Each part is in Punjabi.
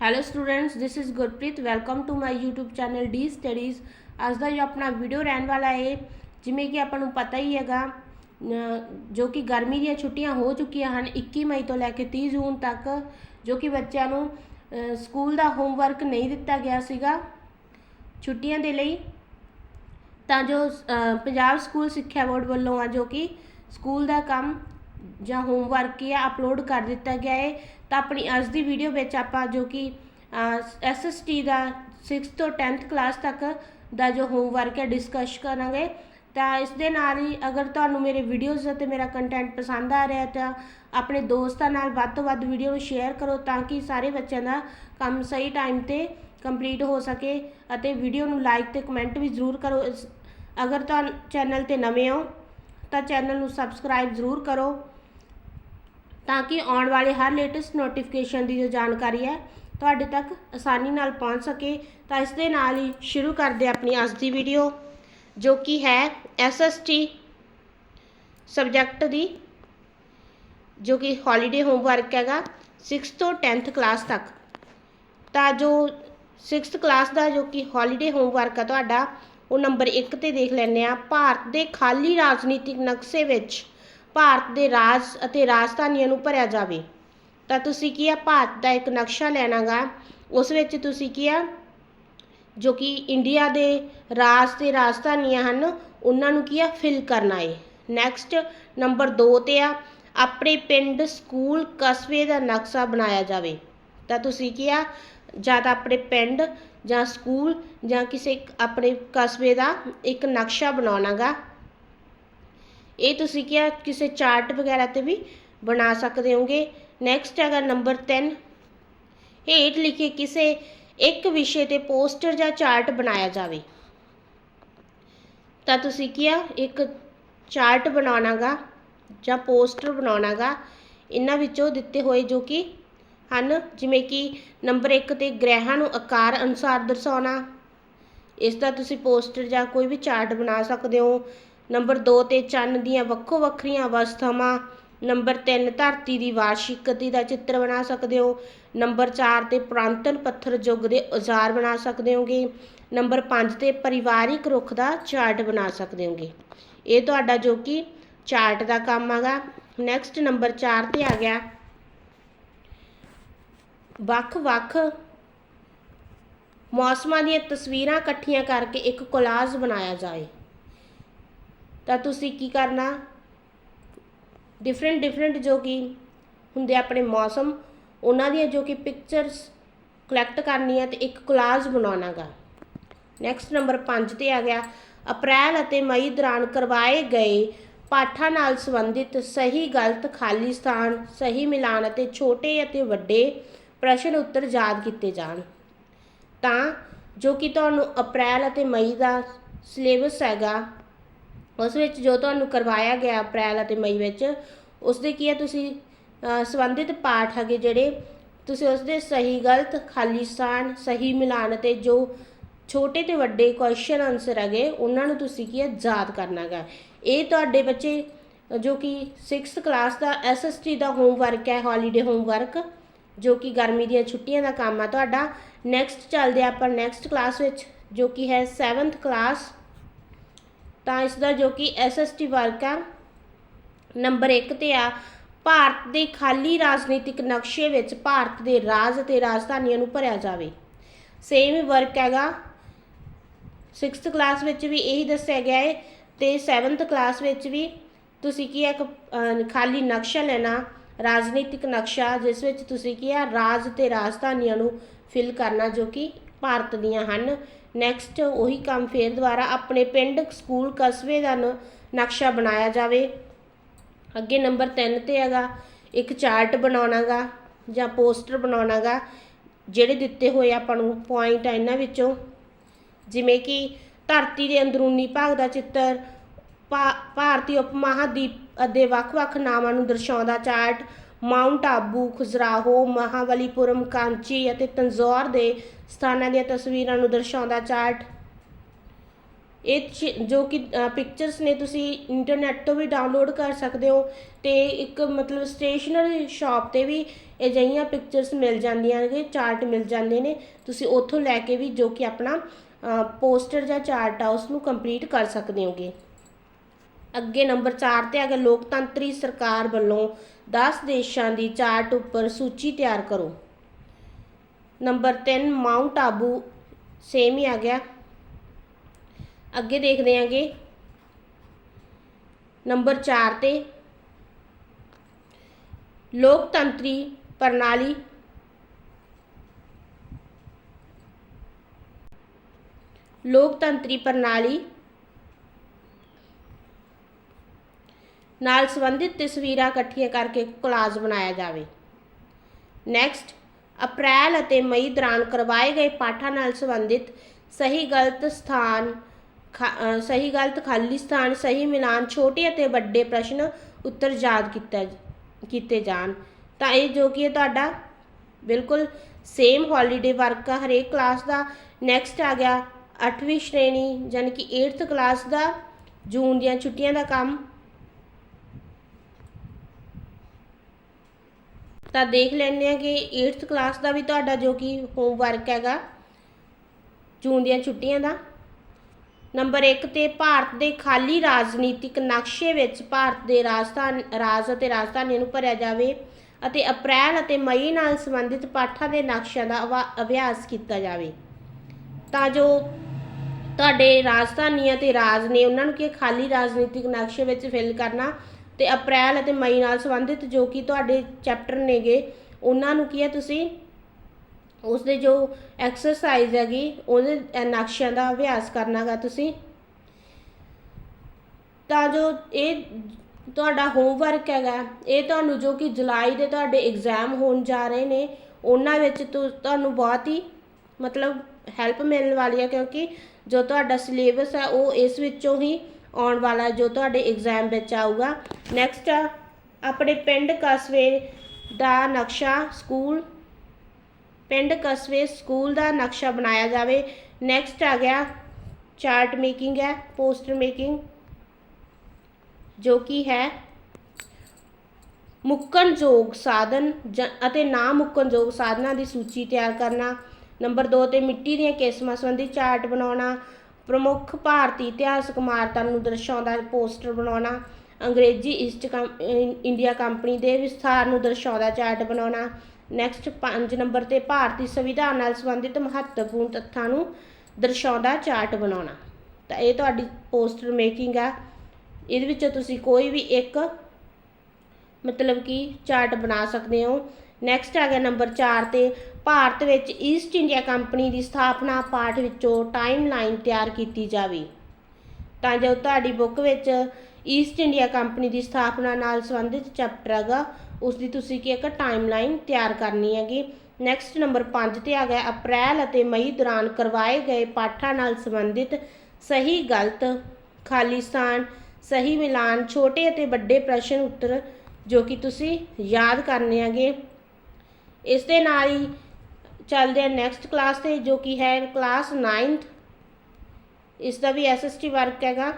Hello students this is Gurpreet welcome to my YouTube channel D studies ਅੱਜ ਦਾ ਜੋ ਆਪਣਾ ਵੀਡੀਓ ਰਹਿਣ ਵਾਲਾ ਹੈ ਜਿਵੇਂ ਕਿ ਆਪਾਂ ਨੂੰ ਪਤਾ ਹੀ ਹੈਗਾ ਜੋ ਕਿ ਗਰਮੀ ਦੀਆਂ ਛੁੱਟੀਆਂ ਹੋ ਚੁੱਕੀਆਂ ਹਨ 21 ਮਈ ਤੋਂ ਲੈ ਕੇ 30 ਜੂਨ ਤੱਕ ਜੋ ਕਿ ਬੱਚਿਆਂ ਨੂੰ ਸਕੂਲ ਦਾ ਹੋਮਵਰਕ ਨਹੀਂ ਦਿੱਤਾ ਗਿਆ ਸੀਗਾ ਛੁੱਟੀਆਂ ਦੇ ਲਈ ਤਾਂ ਜੋ ਪੰਜਾਬ ਸਕੂਲ ਸਿੱਖਿਆ ਬੋਰਡ ਵੱਲੋਂ ਆ ਜੋ ਕਿ ਸਕੂਲ ਦਾ ਕੰਮ ਜਾਂ ਹੋਮਵਰਕ ਕੀ ਆ ਅਪਲੋਡ ਕਰ ਦਿੱਤਾ ਗਿਆ ਹੈ ਤਾਂ ਆਪਣੀ ਅੱਜ ਦੀ ਵੀਡੀਓ ਵਿੱਚ ਆਪਾਂ ਜੋ ਕਿ ਐਸਐਸਟੀ ਦਾ 6th ਤੋਂ 10th ਕਲਾਸ ਤੱਕ ਦਾ ਜੋ ਹੋਮਵਰਕ ਹੈ ਡਿਸਕਸ ਕਰਾਂਗੇ। ਤਾਂ ਇਸ ਦੇ ਨਾਲ ਹੀ ਅਗਰ ਤੁਹਾਨੂੰ ਮੇਰੇ ਵੀਡੀਓਜ਼ ਅਤੇ ਮੇਰਾ ਕੰਟੈਂਟ ਪਸੰਦ ਆ ਰਿਹਾ ਤਾਂ ਆਪਣੇ ਦੋਸਤਾਂ ਨਾਲ ਵੱਧ ਤੋਂ ਵੱਧ ਵੀਡੀਓ ਨੂੰ ਸ਼ੇਅਰ ਕਰੋ ਤਾਂ ਕਿ ਸਾਰੇ ਬੱਚਿਆਂ ਦਾ ਕੰਮ ਸਹੀ ਟਾਈਮ ਤੇ ਕੰਪਲੀਟ ਹੋ ਸਕੇ ਅਤੇ ਵੀਡੀਓ ਨੂੰ ਲਾਈਕ ਤੇ ਕਮੈਂਟ ਵੀ ਜ਼ਰੂਰ ਕਰੋ। ਇਸ- ਅਗਰ ਤੁਹਾਨੂੰ ਚੈਨਲ ਤੇ ਨਵੇਂ ਹੋ, ਤਾਂ ਚੈਨਲ ਨੂੰ ਸਬਸਕ੍ਰਾਈਬ ਜ਼ਰੂਰ ਕਰੋ। ਤਾਂ ਕਿ ਆਉਣ ਵਾਲੇ ਹਰ ਲੇਟੈਸਟ ਨੋਟੀਫਿਕੇਸ਼ਨ ਦੀ ਜੋ ਜਾਣਕਾਰੀ ਹੈ ਤੁਹਾਡੇ ਤੱਕ ਆਸਾਨੀ ਨਾਲ ਪਹੁੰਚ ਸਕੇ। ਤਾਂ ਇਸ ਦੇ ਨਾਲ ਹੀ ਸ਼ੁਰੂ ਕਰਦੇ ਆਪਣੀ ਅੱਜ ਦੀ ਵੀਡੀਓ ਜੋ ਕਿ ਹੈ ਐਸਐਸਟੀ ਸਬਜੈਕਟ ਦੀ, ਜੋ ਕਿ ਹੌਲੀਡੇ ਹੋਮਵਰਕ ਹੈਗਾ 6th ਤੋਂ 10th ਕਲਾਸ ਤੱਕ। ਤਾਂ ਜੋ 6th ਕਲਾਸ ਦਾ ਜੋ ਕਿ ਹੌਲੀਡੇ ਹੋਮਵਰਕ ਹੈ ਤੁਹਾਡਾ, ਉਹ ਨੰਬਰ 1 ਤੇ ਦੇਖ ਲੈਂਦੇ ਆ ਭਾਰਤ ਦੇ ਖਾਲੀ ਰਾਜਨੀਤਿਕ ਨਕਸ਼ੇ ਵਿੱਚ ਭਾਰਤ ਦੇ ਰਾਜ ਅਤੇ ਰਾਜਧਾਨੀਆਂ ਨੂੰ ਭਰਿਆ ਜਾਵੇ, ਤਾਂ ਤੁਸੀਂ ਕੀ ਆ ਭਾਰਤ ਦਾ ਇੱਕ ਨਕਸ਼ਾ ਲੈਣਾਗਾ? ਉਸ ਵਿੱਚ ਤੁਸੀਂ ਕੀ ਆ? ਜੋ ਕਿ ਇੰਡੀਆ ਦੇ ਰਾਜ ਤੇ ਰਾਜਧਾਨੀਆਂ ਹਨ, ਉਹਨਾਂ ਨੂੰ ਕੀ ਆ? ਫਿਲ ਕਰਨਾ ਏ। ਨੈਕਸਟ ਨੰਬਰ 2 ਤੇ ਆ, ਆਪਣੇ ਪਿੰਡ ਸਕੂਲ ਕਸਬੇ ਦਾ ਨਕਸ਼ਾ ਬਣਾਇਆ ਜਾਵੇ। ਤਾਂ ਤੁਸੀਂ ਕੀ ਆ? ਜਾਂ ਤਾਂ ਆਪਣੇ ਪਿੰਡ ਜਾਂ ਸਕੂਲ ਜਾਂ ਕਿਸੇ ਆਪਣੇ ਕਸਬੇ ਦਾ ਇੱਕ ਨਕਸ਼ਾ ਬਣਾਉਣਾਗਾ। ਇਹ ਤੁਸੀਂ ਕੀ ਆ ਕਿਸੇ ਚਾਰਟ ਵਗੈਰਾ ਤੇ ਵੀ ਬਣਾ ਸਕਦੇ ਹੋਗੇ? ਨੈਕਸਟ ਹੈਗਾ ਨੰਬਰ 3 ਹੇਠ ਲਿਖੇ ਕਿਸੇ ਇੱਕ ਵਿਸ਼ੇ ਤੇ ਪੋਸਟਰ ਜਾਂ ਚਾਰਟ ਬਣਾਇਆ ਜਾਵੇ। ਤਾਂ ਤੁਸੀਂ ਕੀ ਆ ਇੱਕ ਚਾਰਟ ਬਣਾਉਣਾਗਾ ਜਾਂ ਪੋਸਟਰ ਬਣਾਉਣਾਗਾ, ਇਹਨਾਂ ਵਿੱਚੋਂ ਦਿੱਤੇ ਹੋਏ ਜੋ ਕਿ ਹਨ, ਜਿਵੇਂ ਕਿ ਨੰਬਰ 1 ਤੇ ਗ੍ਰਹਿਾਂ ਨੂੰ ਆਕਾਰ ਅਨੁਸਾਰ ਦਰਸਾਉਣਾ। ਇਸ ਦਾ ਤੁਸੀਂ ਪੋਸਟਰ ਜਾਂ ਕੋਈ ਵੀ ਚਾਰਟ ਬਣਾ ਸਕਦੇ ਹੋ। ਨੰਬਰ 2 ਤੇ ਚੰਨ ਦੀਆਂ ਵੱਖੋ ਵੱਖਰੀਆਂ ਅਵਸਥਾਵਾਂ। ਨੰਬਰ 3 ਧਰਤੀ ਦੀ ਵਾਰਸ਼ਿਕ ਗਤੀ ਦਾ ਚਿੱਤਰ ਬਣਾ ਸਕਦੇ ਹੋ। ਨੰਬਰ 4 ਤੇ ਪੁਰਾਤਨ ਪੱਥਰ ਯੁੱਗ ਦੇ ਔਜ਼ਾਰ ਬਣਾ ਸਕਦੇ ਹੋਗੇ। ਨੰਬਰ 5 ਤੇ ਪਰਿਵਾਰਿਕ ਰੁੱਖ ਦਾ ਚਾਰਟ ਬਣਾ ਸਕਦੇ ਹੋਗੇ। ਇਹ ਤੁਹਾਡਾ ਜੋ ਕਿ ਚਾਰਟ ਦਾ ਕੰਮ ਹੈਗਾ। ਨੈਕਸਟ ਨੰਬਰ 4 ਤੇ ਆ ਗਿਆ। ਵੱਖ-ਵੱਖ ਮੌਸਮਾਂ ਦੀਆਂ ਤਸਵੀਰਾਂ ਇਕੱਠੀਆਂ ਕਰਕੇ ਇੱਕ ਕੋਲਾਜ ਬਣਾਇਆ ਜਾਏ। ਤਾਂ ਤੁਸੀਂ ਕੀ ਕਰਨਾ? ਡਿਫਰੈਂਟ ਡਿਫਰੈਂਟ ਜੋ ਕਿ ਹੁੰਦੇ ਆਪਣੇ ਮੌਸਮ, ਉਹਨਾਂ ਦੀਆਂ ਜੋ ਕਿ ਪਿਕਚਰਸ ਕਲੈਕਟ ਕਰਨੀਆਂ ਤੇ ਇੱਕ ਕੋਲਾਜ ਬਣਾਉਣਾਗਾ। ਨੈਕਸਟ ਨੰਬਰ 5 ਤੇ ਆ ਗਿਆ। ਅਪ੍ਰੈਲ ਅਤੇ ਮਈ ਦੌਰਾਨ ਕਰਵਾਏ ਗਏ ਪਾਠਾਂ ਨਾਲ ਸੰਬੰਧਿਤ ਸਹੀ, ਗਲਤ, ਖਾਲੀ ਸਥਾਨ, ਸਹੀ ਮਿਲਾਨ ਅਤੇ ਛੋਟੇ ਅਤੇ ਵੱਡੇ ਪ੍ਰਸ਼ਨ ਉੱਤਰ ਯਾਦ ਕੀਤੇ ਜਾਣ। ਤਾਂ ਜੋ ਕਿ ਤੁਹਾਨੂੰ ਅਪ੍ਰੈਲ ਅਤੇ ਮਈ ਦਾ ਸਿਲੇਬਸ ਹੈਗਾ ਉਸ ਵਿੱਚ ਜੋ ਤੁਹਾਨੂੰ ਕਰਵਾਇਆ ਗਿਆ ਅਪ੍ਰੈਲ ਅਤੇ ਮਈ ਵਿੱਚ ਉਸ ਦੇ ਕੀ ਹੈ ਤੁਸੀਂ ਸੰਬੰਧਿਤ ਪਾਠ ਹੈਗੇ ਜਿਹੜੇ, ਤੁਸੀਂ ਉਸ ਦੇ ਸਹੀ ਗਲਤ, ਖਾਲੀ ਸਥਾਨ ਸਹੀ ਮਿਲਾਨ ਅਤੇ ਜੋ ਛੋਟੇ ਤੇ ਵੱਡੇ ਕੁਐਸਚਨ ਆਨਸਰ ਹੈਗੇ, ਉਹਨਾਂ ਨੂੰ ਤੁਸੀਂ ਕੀ ਹੈ ਯਾਦ ਕਰਨਾਗਾ ਇਹ ਤੁਹਾਡੇ ਬੱਚੇ, ਜੋ ਕਿ 6th ਕਲਾਸ ਦਾ ਐਸਐਸਟੀ ਦਾ ਹੋਮਵਰਕ ਹੈ ਹੌਲੀਡੇ ਹੋਮਵਰਕ ਜੋ ਕਿ ਗਰਮੀ ਦੀਆਂ ਛੁੱਟੀਆਂ ਦਾ ਕੰਮ ਆ ਤੁਹਾਡਾ। ਨੈਕਸਟ ਚੱਲਦੇ ਆਪਾਂ ਨੈਕਸਟ ਕਲਾਸ ਵਿੱਚ, ਜੋ ਕਿ ਹੈ 7th ਕਲਾਸ ਤਾਂ ਇਸ ਦਾ ਜੋ ਕਿ ਐਸਐਸਟੀ ਵਰਕ ਆ, ਨੰਬਰ 1 ਤੇ ਆ, ਭਾਰਤ ਦੇ ਖਾਲੀ ਰਾਜਨੀਤਿਕ ਨਕਸ਼ੇ ਵਿੱਚ ਭਾਰਤ ਦੇ ਰਾਜ ਅਤੇ ਰਾਜਧਾਨੀਆਂ ਨੂੰ ਭਰਿਆ ਜਾਵੇ। ਸੇਮ ਵਰਕ ਹੈਗਾ। 6th ਕਲਾਸ ਵਿੱਚ ਵੀ ਇਹੀ ਦੱਸਿਆ ਗਿਆ ਹੈ ਤੇ 7th ਕਲਾਸ ਵਿੱਚ ਵੀ ਤੁਸੀਂ ਕੀ ਹੈ ਇੱਕ ਖਾਲੀ ਨਕਸ਼ਾ ਲੈਣਾ, ਰਾਜਨੀਤਿਕ ਨਕਸ਼ਾ, ਜਿਸ ਵਿੱਚ ਤੁਸੀਂ ਕੀ ਆ, ਰਾਜ ਤੇ ਰਾਜਧਾਨੀਆਂ ਨੂੰ ਫਿਲ ਕਰਨਾ ਜੋ ਕਿ ਭਾਰਤ ਦੀਆਂ ਹਨ। ਨੈਕਸਟ ਉਹੀ ਕੰਮ ਫੇਰ ਦੁਬਾਰਾ ਆਪਣੇ ਪਿੰਡ ਸਕੂਲ ਕਸਬੇ ਦਾ ਨ- ਨਕਸ਼ਾ ਬਣਾਇਆ ਜਾਵੇ। ਅੱਗੇ ਨੰਬਰ 3 ਤੇ ਹੈਗਾ, ਇੱਕ ਚਾਰਟ ਬਣਾਉਣਾਗਾ ਜਾਂ ਪੋਸਟਰ ਬਣਾਉਣਾਗਾ, ਜਿਹੜੇ ਦਿੱਤੇ ਹੋਏ ਆਪਾਂ ਨੂੰ ਪੁਆਇੰਟ ਆ ਇਹਨਾਂ ਵਿੱਚੋਂ। ਜਿਵੇਂ ਕਿ ਧਰਤੀ ਦੇ ਅੰਦਰੂਨੀ ਭਾਗ ਦਾ ਚਿੱਤਰ, ਭਾ- ਭਾਰਤੀ ਉਪ ਮਹਾਦੀਪ ਦੇ ਵੱਖ-ਵੱਖ ਨਾਵਾਂ ਨੂੰ ਦਰਸਾਉਂਦਾ ਚਾਰਟ ਮਾਊਂਟ ਆਬੂ ਖੁਜਰਾਹੋ ਮਹਾਬਲੀਪੁਰਮ, ਕਾਂਚੀ ਅਤੇ ਤੰਜੌਰ ਦੇ ਸਥਾਨਾਂ ਦੀਆਂ ਤਸਵੀਰਾਂ ਨੂੰ ਦਰਸਾਉਂਦਾ ਚਾਰਟ। ਇਹ 'ਚ, ਜੋ ਕਿ ਪਿਕਚਰਸ ਨੇ ਤੁਸੀਂ ਇੰਟਰਨੈਟ ਤੋਂ ਵੀ ਡਾਊਨਲੋਡ ਕਰ ਸਕਦੇ ਹੋ ਤੇ ਇੱਕ ਮਤਲਬ ਸਟੇਸ਼ਨਰੀ ਸ਼ਾਪ ਤੇ ਵੀ ਅਜਿਹੀਆਂ ਪਿਕਚਰਸ ਮਿਲ ਜਾਂਦੀਆਂ ਨੇ, ਚਾਰਟ ਮਿਲ ਜਾਂਦੇ ਨੇ। ਤੁਸੀਂ ਉੱਥੋਂ ਲੈ ਕੇ ਵੀ ਜੋ ਕਿ ਆਪਣਾ ਪੋਸਟਰ ਜਾਂ ਚਾਰਟ ਆ ਉਸ ਨੂੰ ਕੰਪਲੀਟ ਕਰ ਸਕਦੇ ਹੋਗੇ। ਅੱਗੇ ਨੰਬਰ 4 ਤੇ ਅਗਰ ਲੋਕਤੰਤਰੀ ਸਰਕਾਰ ਵੱਲੋਂ 10 ਦੇਸ਼ਾਂ ਦੀ ਚਾਰਟ ਉੱਪਰ ਸੂਚੀ ਤਿਆਰ ਕਰੋ। ਨੰਬਰ 3 ਮਾਊਂਟ ਆਬੂ ਸੇਮ ਹੀ ਆ ਗਿਆ। ਅੱਗੇ ਦੇਖਦੇ ਆਂਗੇ। ਨੰਬਰ 4 ਤੇ ਲੋਕਤੰਤਰੀ ਪ੍ਰਣਾਲੀ। ਲੋਕਤੰਤਰੀ ਪ੍ਰਣਾਲੀ ਨਾਲ ਸੰਬੰਧਿਤ ਤਸਵੀਰਾਂ ਇਕੱਠੀਆਂ ਕਰਕੇ ਕੋਲਾਜ ਬਣਾਇਆ ਜਾਵੇ। ਨੈਕਸਟ ਅਪ੍ਰੈਲ ਅਤੇ ਮਈ ਦੌਰਾਨ ਕਰਵਾਏ ਗਏ ਪਾਠਾਂ ਨਾਲ ਸੰਬੰਧਿਤ ਸਹੀ ਗਲਤ ਸਥਾਨ ਖਾ- ਸਹੀ ਗਲਤ ਖਾਲੀ ਸਥਾਨ, ਸਹੀ ਮਿਲਾਨ, ਛੋਟੇ ਅਤੇ ਵੱਡੇ ਪ੍ਰਸ਼ਨ ਉੱਤਰ ਯਾਦ ਕੀਤਾ, ਕੀਤੇ ਜਾਣ। ਤਾਂ ਇਹ ਜੋ ਕਿ ਤੁਹਾਡਾ ਬਿਲਕੁਲ ਸੇਮ ਹੌਲੀਡੇ ਵਰਕ ਆ, ਹਰੇਕ ਕਲਾਸ ਦਾ। ਨੈਕਸਟ ਆ ਗਿਆ 8ਵੀਂ ਸ਼੍ਰੇਣੀ ਯਾਨੀ ਕਿ 8th ਕਲਾਸ ਦਾ, ਜੂਨ ਦੀਆਂ ਛੁੱਟੀਆਂ ਦਾ ਕੰਮ। ਤਾਂ ਦੇਖ ਲੈਂਦੇ ਆ ਕਿ 8th ਕਲਾਸ ਦਾ ਵੀ ਤੁਹਾਡਾ ਜੋ ਕਿ ਹੋਮਵਰਕ ਹੈਗਾ, ਜੂਨ ਦੀਆਂ ਛੁੱਟੀਆਂ ਦਾ। ਨੰਬਰ 1 ਤੇ ਭਾਰਤ ਦੇ ਖਾਲੀ ਰਾਜਨੀਤਿਕ ਨਕਸ਼ੇ ਵਿੱਚ ਭਾਰਤ ਦੇ ਰਾਜਧਾਨ ਰਾਜ ਅਤੇ ਰਾਜਧਾਨੀਆਂ ਨੂੰ ਭਰਿਆ ਜਾਵੇ ਅਤੇ ਅਪ੍ਰੈਲ ਅਤੇ ਮਈ ਨਾਲ ਸੰਬੰਧਿਤ ਪਾਠਾਂ ਦੇ ਨਕਸ਼ਿਆਂ ਦਾ ਅਵਾ- ਅਭਿਆਸ ਕੀਤਾ ਜਾਵੇ। ਤਾਂ ਜੋ ਤੁਹਾਡੇ ਰਾਜਧਾਨੀਆਂ ਤੇ ਰਾਜ ਨੇ ਉਹਨਾਂ ਨੂੰ ਕਿ ਖਾਲੀ ਰਾਜਨੀਤਿਕ ਨਕਸ਼ੇ ਵਿੱਚ ਫਿਲ ਕਰਨਾ ਤੇ ਅਪ੍ਰੈਲ ਅਤੇ ਮਈ ਨਾਲ ਸੰਬੰਧਿਤ ਜੋ ਕਿ ਤੁਹਾਡੇ ਚੈਪਟਰ ਨੇਗੇ, ਉਹਨਾਂ ਨੂੰ ਕੀ ਹੈ ਤੁਸੀਂ? ਉਸ ਦੇ ਜੋ ਐਕਸਰਸਾਈਜ਼ ਹੈਗੀ, ਉਹਦੇ ਨਕਸ਼ਿਆਂ ਦਾ ਅਭਿਆਸ ਕਰਨਾਗਾ ਤੁਸੀਂ। ਤਾਂ ਜੋ ਇਹ ਤੁਹਾਡਾ ਹੋਮਵਰਕ ਹੈਗਾ, ਇਹ ਤੁਹਾਨੂੰ ਜੋ ਕਿ ਜੁਲਾਈ ਦੇ ਤੁਹਾਡੇ ਐਗਜ਼ਾਮ ਹੋਣ ਜਾ ਰਹੇ ਨੇ, ਉਹਨਾਂ ਵਿੱਚ ਤੁਹਾਨੂੰ ਬਹੁਤ ਹੀ ਮਤਲਬ ਹੈਲਪ ਮਿਲਣ ਵਾਲੀ ਹੈ, ਕਿਉਂਕਿ ਜੋ ਤੁਹਾਡਾ ਸਿਲੇਬਸ ਹੈ, ਉਹ ਇਸ ਵਿੱਚੋਂ ਹੀ ਆਉਣ ਵਾਲਾ ਜੋ ਤੁਹਾਡੇ ਐਗਜ਼ਾਮ ਵਿੱਚ ਆਊਗਾ। ਨੈਕਸਟ ਆਪਣੇ ਪਿੰਡ ਕਸਬੇ ਦਾ ਨਕਸ਼ਾ ਸਕੂਲ। ਪਿੰਡ ਕਸਬੇ ਸਕੂਲ ਦਾ ਨਕਸ਼ਾ ਬਣਾਇਆ ਜਾਵੇ। ਨੈਕਸਟ ਆ ਗਿਆ ਚਾਰਟ ਮੇਕਿੰਗ ਹੈ ਪੋਸਟਰ ਮੇਕਿੰਗ ਜੋ ਕਿ ਹੈ ਮੁੱਕਣਯੋਗ ਸਾਧਨ ਜ- ਅਤੇ ਨਾ ਮੁੱਕਣਯੋਗ ਸਾਧਨਾਂ ਦੀ ਸੂਚੀ ਤਿਆਰ ਕਰਨਾ। ਨੰਬਰ 2 ਤੇ ਮਿੱਟੀ ਦੀਆਂ ਕਿਸਮਾਂ ਸੰਬੰਧੀ ਚਾਰਟ ਬਣਾਉਣਾ। ਪ੍ਰਮੁੱਖ ਭਾਰਤੀ ਇਤਿਹਾਸਕ ਇਮਾਰਤਾਂ ਨੂੰ ਦਰਸਾਉਂਦਾ ਪੋਸਟਰ ਬਣਾਉਣਾ, ਅੰਗਰੇਜ਼ੀ ਈਸਟ ਕੰਪ- ਇੰਡੀਆ ਕੰਪਨੀ ਦੇ ਵਿਸਥਾਰ ਨੂੰ ਦਰਸਾਉਂਦਾ ਚਾਰਟ ਬਣਾਉਣਾ, ਨੈਕਸਟ 5 ਨੰਬਰ ਤੇ ਭਾਰਤੀ ਸੰਵਿਧਾਨ ਨਾਲ ਸੰਬੰਧਿਤ ਮਹੱਤਵਪੂਰਨ ਤੱਥਾਂ ਨੂੰ ਦਰਸਾਉਂਦਾ ਚਾਰਟ ਬਣਾਉਣਾ। ਤਾਂ ਇਹ ਤੁਹਾਡੀ ਪੋਸਟਰ ਮੇਕਿੰਗ ਆ। ਇਹਦੇ ਵਿੱਚੋਂ ਤੁਸੀਂ ਕੋਈ ਵੀ ਇੱਕ ਮਤਲਬ ਕਿ ਚਾਰਟ ਬਣਾ ਸਕਦੇ ਹੋ। ਨੈਕਸਟ ਆ ਗਿਆ ਨੰਬਰ 4 ਤੇ ਭਾਰਤ ਵਿੱਚ ਈਸਟ ਇੰਡੀਆ ਕੰਪਨੀ ਦੀ ਸਥਾਪਨਾ ਪਾਠ ਵਿੱਚੋਂ ਟਾਈਮਲਾਈਨ ਤਿਆਰ ਕੀਤੀ ਜਾਵੇ। ਤਾਂ ਜੋ ਤੁਹਾਡੀ ਬੁੱਕ ਵਿੱਚ ਈਸਟ ਇੰਡੀਆ ਕੰਪਨੀ ਦੀ ਸਥਾਪਨਾ ਨਾਲ ਸੰਬੰਧਿਤ ਚੈਪਟਰ ਹੈਗਾ ਉਸ ਦੀ ਤੁਸੀਂ ਕੀ ਇੱਕ ਟਾਈਮਲਾਈਨ ਤਿਆਰ ਕਰਨੀ ਹੈਗੀ। ਨੈਕਸਟ ਨੰਬਰ 5 ਤੇ ਆ ਗਿਆ ਅਪ੍ਰੈਲ ਅਤੇ ਮਈ ਦੌਰਾਨ ਕਰਵਾਏ ਗਏ ਪਾਠਾਂ ਨਾਲ ਸੰਬੰਧਿਤ ਸਹੀ ਗਲਤ ਖਾਲਿਸਤਾਨ ਸਹੀ ਮਿਲਾਨ, ਛੋਟੇ ਅਤੇ ਵੱਡੇ ਪ੍ਰਸ਼ਨ ਉੱਤਰ ਜੋ ਕਿ ਤੁਸੀਂ ਯਾਦ ਕਰਨੇ ਹੈਗੇ। ਇਸ ਦੇ ਨਾਲ ਹੀ ਚੱਲਦੇ ਆ ਨੈਕਸਟ ਕਲਾਸ ਤੇ, ਜੋ ਕਿ ਹੈ ਕਲਾਸ 9th ਇਸ ਦਾ ਵੀ ਐਸਐਸਟੀ ਵਰਕ ਹੈਗਾ।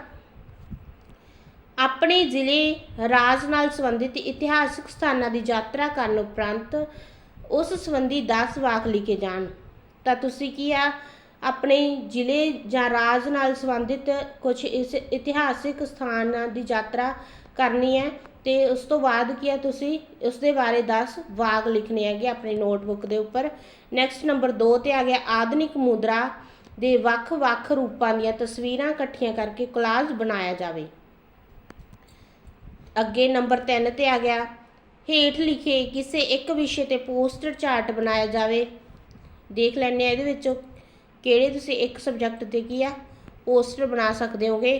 ਆਪਣੇ ਜ਼ਿਲ੍ਹੇ ਰਾਜ ਨਾਲ ਸੰਬੰਧਿਤ ਇਤਿਹਾਸਕ ਸਥਾਨਾਂ ਦੀ ਯਾਤਰਾ ਕਰਨ ਉਪਰੰਤ ਉਸ ਸੰਬੰਧੀ 10 ਵਾਕ ਲਿਖੇ ਜਾਣ। ਤਾਂ ਤੁਸੀਂ ਕੀ ਆ, ਆਪਣੇ ਜ਼ਿਲ੍ਹੇ ਜਾਂ ਰਾਜ ਨਾਲ ਸੰਬੰਧਿਤ ਕੁਝ ਇਸ ਇਤਿਹਾਸਿਕ ਸਥਾਨਾਂ ਦੀ ਯਾਤਰਾ ਕਰਨੀ ਹੈ। ਤੇ ਉਸ ਤੋਂ ਬਾਅਦ ਕੀ ਆ ਤੁਸੀਂ ਉਸ ਦੇ ਬਾਰੇ 10 ਵਾਕ ਲਿਖਣੇ ਹੈਗੇ ਆਪਣੀ ਨੋਟਬੁੱਕ ਦੇ ਉੱਪਰ। ਨੈਕਸਟ ਨੰਬਰ 2 ਤੇ ਆ ਗਿਆ ਆਧੁਨਿਕ ਮੁਦਰਾ ਦੇ ਵੱਖ-ਵੱਖ ਰੂਪਾਂ ਦੀਆਂ ਤਸਵੀਰਾਂ ਇਕੱਠੀਆਂ ਕਰਕੇ ਕੋਲਾਜ ਬਣਾਇਆ ਜਾਵੇ। ਅੱਗੇ ਨੰਬਰ 3 ਤੇ ਆ ਗਿਆ, ਹੇਠ ਲਿਖੇ ਕਿਸੇ ਇੱਕ ਵਿਸ਼ੇ ਤੇ ਪੋਸਟਰ ਚਾਰਟ ਬਣਾਇਆ ਜਾਵੇ। ਦੇਖ ਲੈਣੇ ਆ ਇਹਦੇ ਵਿੱਚੋਂ ਕਿਹੜੇ ਤੁਸੀਂ ਇੱਕ ਸਬਜੈਕਟ ਤੇ ਕੀ ਆ ਪੋਸਟਰ ਬਣਾ ਸਕਦੇ ਹੋਗੇ।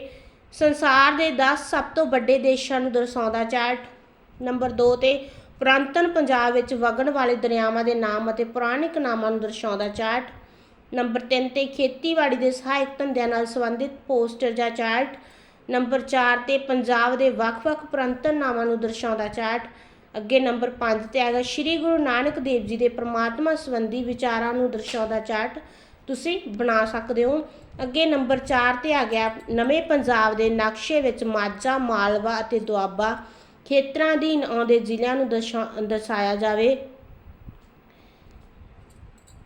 ਸੰਸਾਰ ਦੇ 10 ਸਭ ਤੋਂ ਵੱਡੇ ਦੇਸ਼ਾਂ ਨੂੰ ਦਰਸਾਉਂਦਾ ਚਾਰਟ ਨੰਬਰ 2 ਤੇ ਪੁਰਾਤਨ ਪੰਜਾਬ ਵਿੱਚ ਵਗਣ ਵਾਲੇ ਦਰਿਆਵਾਂ ਦੇ ਨਾਮ ਅਤੇ ਪੁਰਾਣਿਕ ਨਾਮਾਂ ਨੂੰ ਦਰਸਾਉਂਦਾ ਚਾਰਟ। ਨੰਬਰ 3 ਤੇ ਖੇਤੀਬਾੜੀ ਦੇ ਸਹਾਇਕ ਧੰਦਿਆਂ ਨਾਲ ਸੰਬੰਧਿਤ ਪੋਸਟਰ ਜਾਂ ਚਾਰਟ। ਨੰਬਰ 4 ਤੇ ਪੰਜਾਬ ਦੇ ਵੱਖ-ਵੱਖ ਪੁਰਾਤਨ ਨਾਮਾਂ ਨੂੰ ਦਰਸਾਉਂਦਾ ਚਾਰਟ। ਅੱਗੇ ਨੰਬਰ 5 ਤੇ ਆਗਾ ਸ੍ਰੀ ਗੁਰੂ ਨਾਨਕ ਦੇਵ ਜੀ ਦੇ ਪ੍ਰਮਾਤਮਾ ਸੰਬੰਧੀ ਵਿਚਾਰਾਂ ਨੂੰ ਦਰਸਾਉਂਦਾ ਚਾਰਟ। ਤੁਸੀਂ ਬਣਾ ਸਕਦੇ ਹੋ। ਅੱਗੇ ਨੰਬਰ 4 ਤੇ ਆ ਗਿਆ, ਨਵੇਂ ਪੰਜਾਬ ਦੇ ਨਕਸ਼ੇ ਵਿੱਚ ਮਾਝਾ, ਮਾਲਵਾ ਅਤੇ ਦੁਆਬਾ ਖੇਤਰਾਂ ਅਧੀਨ ਆਉਂਦੇ ਜ਼ਿਲ੍ਹਿਆਂ ਨੂੰ ਦਰਸ਼ਾ- ਦਰਸਾਇਆ ਜਾਵੇ।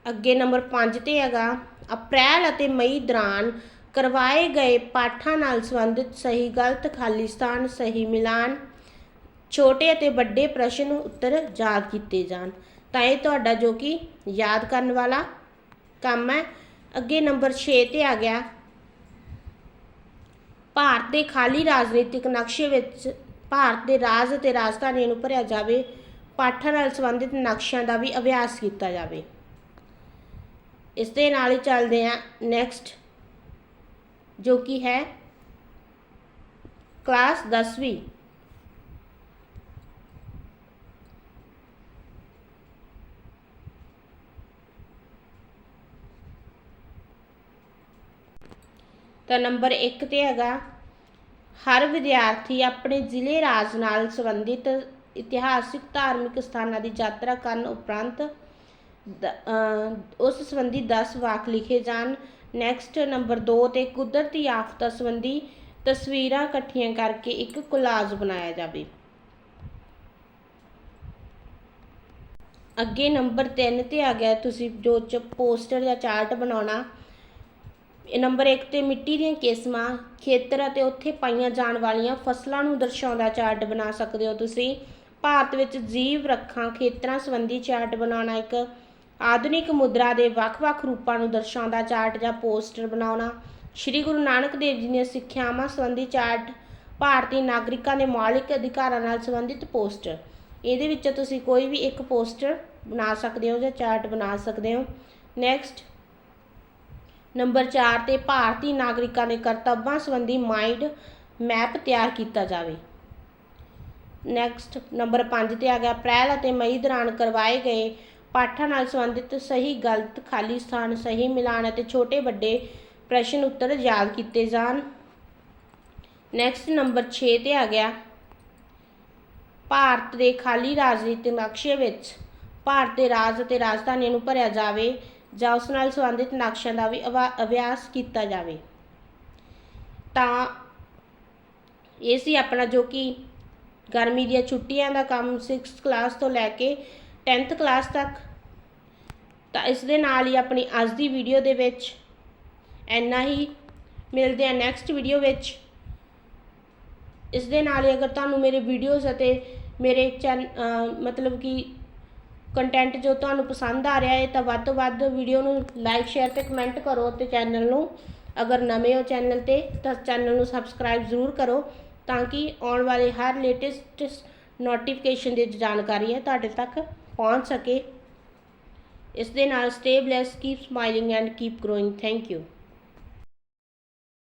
ਅੱਗੇ ਨੰਬਰ 5 ਤੇ ਹੈਗਾ, ਅਪ੍ਰੈਲ ਅਤੇ ਮਈ ਦੌਰਾਨ ਕਰਵਾਏ ਗਏ ਪਾਠਾਂ ਨਾਲ ਸੰਬੰਧਿਤ ਸਹੀ ਗਲਤ ਖਾਲਿਸਤਾਨ ਸਹੀ ਮਿਲਾਨ, ਛੋਟੇ ਅਤੇ ਵੱਡੇ ਪ੍ਰਸ਼ਨ ਉੱਤਰ ਯਾਦ ਕੀਤੇ ਜਾਣ। ਤਾਂ ਇਹ ਤੁਹਾਡਾ ਜੋ ਕਿ ਯਾਦ ਕਰਨ ਵਾਲਾ ਕੰਮ ਹੈ। ਅੱਗੇ ਨੰਬਰ 6 ਤੇ ਆ ਗਿਆ। ਭਾਰਤ ਦੇ ਖਾਲੀ ਰਾਜਨੀਤਿਕ ਨਕਸ਼ੇ ਵਿੱਚ ਭਾਰਤ ਦੇ ਰਾਜ ਅਤੇ ਰਾਜਧਾਨੀਆਂ ਨੂੰ ਭਰਿਆ ਜਾਵੇ, ਪਾਠਾਂ ਨਾਲ ਸੰਬੰਧਿਤ ਨਕਸ਼ਿਆਂ ਦਾ ਵੀ ਅਭਿਆਸ ਕੀਤਾ ਜਾਵੇ। ਇਸ ਦੇ ਨਾਲ ਹੀ ਚੱਲਦੇ ਆ ਨੈਕਸਟ ਜੋ ਕਿ ਹੈ ਕਲਾਸ 10ਵੀਂ ਤਾਂ ਨੰਬਰ 1 ਤੇ ਹੈਗਾ, ਹਰ ਵਿਦਿਆਰਥੀ ਆਪਣੇ ਜ਼ਿਲ੍ਹੇ ਰਾਜ ਨਾਲ ਸੰਬੰਧਿਤ ਇਤਿਹਾਸਿਕ ਧਾਰਮਿਕ ਸਥਾਨਾਂ ਦੀ ਯਾਤਰਾ ਕਰਨ ਉਪਰੰਤ ਉਸ ਸੰਬੰਧੀ 10 ਵਾਕ ਲਿਖੇ ਜਾਣ। ਨੈਕਸਟ ਨੰਬਰ 2 ਤੇ ਕੁਦਰਤੀ ਆਫਤਾਂ ਸੰਬੰਧੀ ਤਸਵੀਰਾਂ ਇਕੱਠੀਆਂ ਕਰਕੇ ਇੱਕ ਕੋਲਾਜ ਬਣਾਇਆ ਜਾਵੇ। ਅੱਗੇ ਨੰਬਰ 3 ਤੇ ਆ ਗਿਆ, ਤੁਸੀਂ ਜੋ ਚ ਪੋਸਟਰ ਜਾਂ ਚਾਰਟ ਬਣਾਉਣਾ ਨੰਬਰ 1 ਤੇ ਮਿੱਟੀ ਦੀਆਂ ਕਿਸਮਾਂ, ਖੇਤਰ ਅਤੇ ਉੱਥੇ ਪਾਈਆਂ ਜਾਣ ਵਾਲੀਆਂ ਫਸਲਾਂ ਨੂੰ ਦਰਸਾਉਂਦਾ ਚਾਰਟ ਬਣਾ ਸਕਦੇ ਹੋ ਤੁਸੀਂ। ਭਾਰਤ ਵਿੱਚ ਜੀਵ ਰੱਖਾਂ ਖੇਤਰਾਂ ਸੰਬੰਧੀ ਚਾਰਟ ਬਣਾਉਣਾ ਇੱਕ ਆਧੁਨਿਕ ਮੁਦਰਾ ਦੇ ਵੱਖ-ਵੱਖ ਰੂਪਾਂ ਨੂੰ ਦਰਸਾਉਂਦਾ ਚਾਰਟ ਜਾਂ ਪੋਸਟਰ ਬਣਾਉਣਾ। ਸ੍ਰੀ ਗੁਰੂ ਨਾਨਕ ਦੇਵ ਜੀ ਦੀਆਂ ਸਿੱਖਿਆਵਾਂ ਸੰਬੰਧੀ ਚਾਰਟ ਭਾਰਤੀ ਨਾਗਰਿਕਾਂ ਦੇ ਮੌਲਿਕ ਅਧਿਕਾਰਾਂ ਨਾਲ ਸੰਬੰਧਿਤ ਪੋਸਟਰ। ਇਹਦੇ ਵਿੱਚ ਤੁਸੀਂ ਕੋਈ ਵੀ ਇੱਕ ਪੋਸਟਰ ਬਣਾ ਸਕਦੇ ਹੋ ਜਾਂ ਚਾਰਟ ਬਣਾ ਸਕਦੇ ਹੋ। ਨੈਕਸਟ ਨੰਬਰ 4 ਤੇ ਭਾਰਤੀ ਨਾਗਰਿਕਾਂ ਦੇ ਕਰਤੱਵਾਂ ਸੰਬੰਧੀ ਮਾਈਂਡ ਮੈਪ ਤਿਆਰ ਕੀਤਾ ਜਾਵੇ। ਨੈਕਸਟ ਨੰਬਰ 5 ਤੇ ਆ ਗਿਆ, ਅਪ੍ਰੈਲ ਅਤੇ ਮਈ ਦੌਰਾਨ ਕਰਵਾਏ ਗਏ ਪਾਠਾਂ ਨਾਲ ਸੰਬੰਧਿਤ ਸਹੀ ਗਲਤ ਖਾਲੀ ਸਥਾਨ, ਸਹੀ ਮਿਲਾਨ ਅਤੇ ਛੋਟੇ ਵੱਡੇ ਪ੍ਰਸ਼ਨ ਉੱਤਰ ਯਾਦ ਕੀਤੇ ਜਾਣ। ਨੈਕਸਟ ਨੰਬਰ 6 ਤੇ ਆ ਗਿਆ, ਭਾਰਤ ਦੇ ਖਾਲੀ ਰਾਜਨੀਤਿਕ ਨਕਸ਼ੇ ਵਿੱਚ ਭਾਰਤ ਦੇ ਰਾਜ ਅਤੇ ਰਾਜਧਾਨੀ ਨੂੰ ਭਰਿਆ ਜਾਵੇ। ਜਾਂ ਉਸ ਨਾਲ ਸੰਬੰਧਿਤ ਨਕਸ਼ਿਆਂ ਦਾ ਵੀ ਅਭਾ- ਅਭਿਆਸ ਕੀਤਾ ਜਾਵੇ। ਤਾਂ ਇਹ ਸੀ ਆਪਣਾ ਜੋ ਕਿ ਗਰਮੀ ਦੀਆਂ ਛੁੱਟੀਆਂ ਦਾ ਕੰਮ 6th ਕਲਾਸ ਤੋਂ ਲੈ ਕੇ 10th ਕਲਾਸ ਤੱਕ। ਤਾਂ ਇਸ ਦੇ ਨਾਲ ਹੀ ਆਪਣੀ ਅੱਜ ਦੀ ਵੀਡੀਓ ਦੇ ਵਿੱਚ ਇੰਨਾ ਹੀ। ਮਿਲਦੇ ਆ ਨੈਕਸਟ ਵੀਡੀਓ ਵਿੱਚ। ਇਸ ਦੇ ਨਾਲ ਹੀ ਅਗਰ ਤੁਹਾਨੂੰ ਮੇਰੇ ਵੀਡੀਓਜ਼ ਅਤੇ ਮੇਰੇ ਚੈਨ ਮਤਲਬ ਕਿ ਕੰਟੈਂਟ ਜੋ ਤੁਹਾਨੂੰ ਪਸੰਦ ਆ ਰਿਹਾ ਹੈ ਤਾਂ ਵੱਧ ਤੋਂ ਵੱਧ ਵੀਡੀਓ ਨੂੰ ਲਾਈਕ ਸ਼ੇਅਰ ਤੇ ਕਮੈਂਟ ਕਰੋ ਤੇ ਚੈਨਲ ਨੂੰ। ਅਗਰ ਨਵੇਂ ਹੋ ਚੈਨਲ ਤੇ, ਤਾਂ ਚੈਨਲ ਨੂੰ ਸਬਸਕ੍ਰਾਈਬ ਜ਼ਰੂਰ ਕਰੋ ਤਾਂ ਕਿ ਆਉਣ ਵਾਲੇ ਹਰ ਲੇਟੈਸਟ ਨੋਟੀਫਿਕੇਸ਼ਨ ਦੀ ਜਾਣਕਾਰੀ ਹੈ, ਤੁਹਾਡੇ ਤੱਕ ਪਹੁੰਚ ਸਕੇ। ਇਸ ਦੇ ਨਾਲ stay blessed keep smiling and keep growing thank you